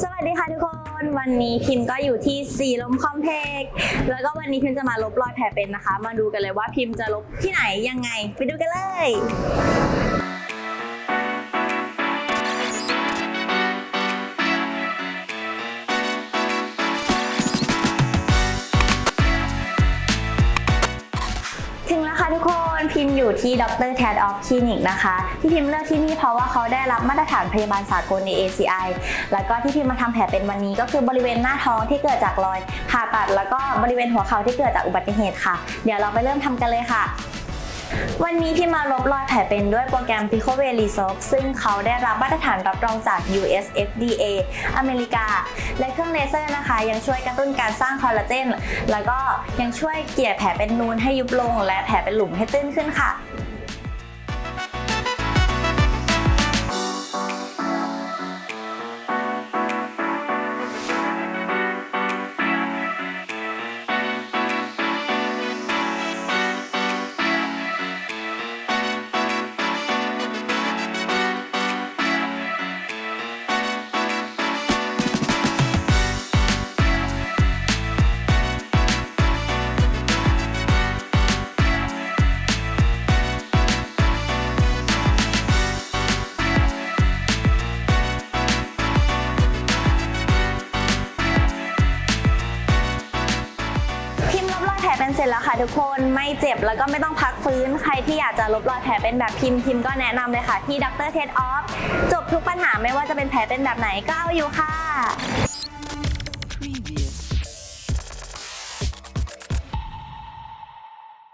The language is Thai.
สวัสดีค่ะทุกคน วันนี้พิมก็อยู่ที่สีลมคอมเพกแล้วก็วันนี้พิมจะมาลบรอยแผลเป็นนะคะ มาดูกันเลยว่าพิมจะลบที่ไหนยังไง ไปดูกันเลย พิมอยู่ที่ดรแทดออฟคลินิกนะคะ ที่พิมเลือกที่นี่เพราะว่าเขาได้รับมาตรฐานพยาบาลสากลใน ACI แล้วก็ที่พิมมาทำแผลเป็นวันนี้ก็คือบริเวณหน้าท้องที่เกิดจากรอยผ่าตัด แล้วก็บริเวณหัวเข่าที่เกิดจากอุบัติเหตุค่ะ เดี๋ยวเราไปเริ่มทำกันเลยค่ะ วันนี้พี่มาลบรอยแผลเป็นด้วยโปรแกรม p i c o v e r e s o f ซึ่งเขาได้รับมาตรฐานรับรองจาก US FDA อเมริกา และเครื่องเลเซอร์นะคะ ยังช่วยกระตุ้นการสร้างคอลลาเจน แล้วก็ยังช่วยเกลี่ยแผลเป็นนูนให้ยุบลง และแผลเป็นหลุมให้ตื้นขึ้นค่ะ เป็นเสร็จแล้วค่ะทุกคนไม่เจ็บแล้วก็ไม่ต้องพักฟื้น ใครที่อยากจะลบรอยแผลเป็นแบบพิมพ์พิมพ์ก็แนะนำเลยค่ะ ที่ดรเทดออฟจบทุกปัญหาไม่ว่าจะเป็นแผลเป็นแบบไหนก็เอาอยู่ค่ะ